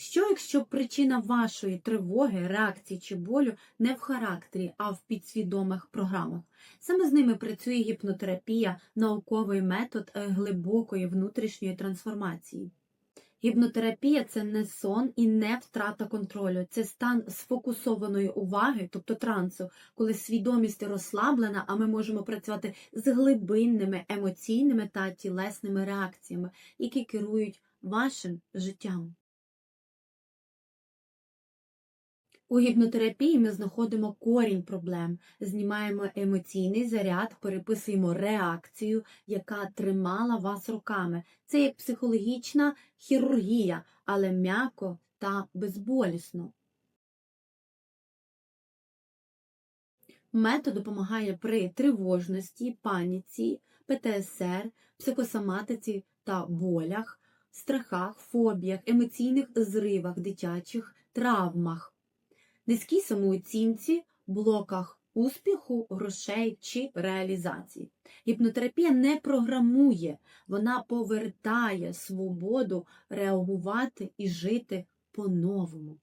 Що, якщо причина вашої тривоги, реакції чи болю не в характері, а в підсвідомих програмах? Саме з ними працює гіпнотерапія, науковий метод е, глибокої внутрішньої трансформації. Гіпнотерапія це не сон і не втрата контролю, це стан сфокусованої уваги, тобто трансу, коли свідомість розслаблена, а ми можемо працювати з глибинними емоційними та тілесними реакціями, які керують вашим життям. У гіпнотерапії ми знаходимо корінь проблем, знімаємо емоційний заряд, переписуємо реакцію, яка тримала вас руками. Це як психологічна хірургія, але м'яко та безболісно. Метод допомагає при тривожності, паніці, ПТСР, психосоматиці та болях, страхах, фобіях, емоційних зривах, дитячих травмах низькій самооцінці, блоках успіху, грошей чи реалізації. Гіпнотерапія не програмує, вона повертає свободу реагувати і жити по-новому.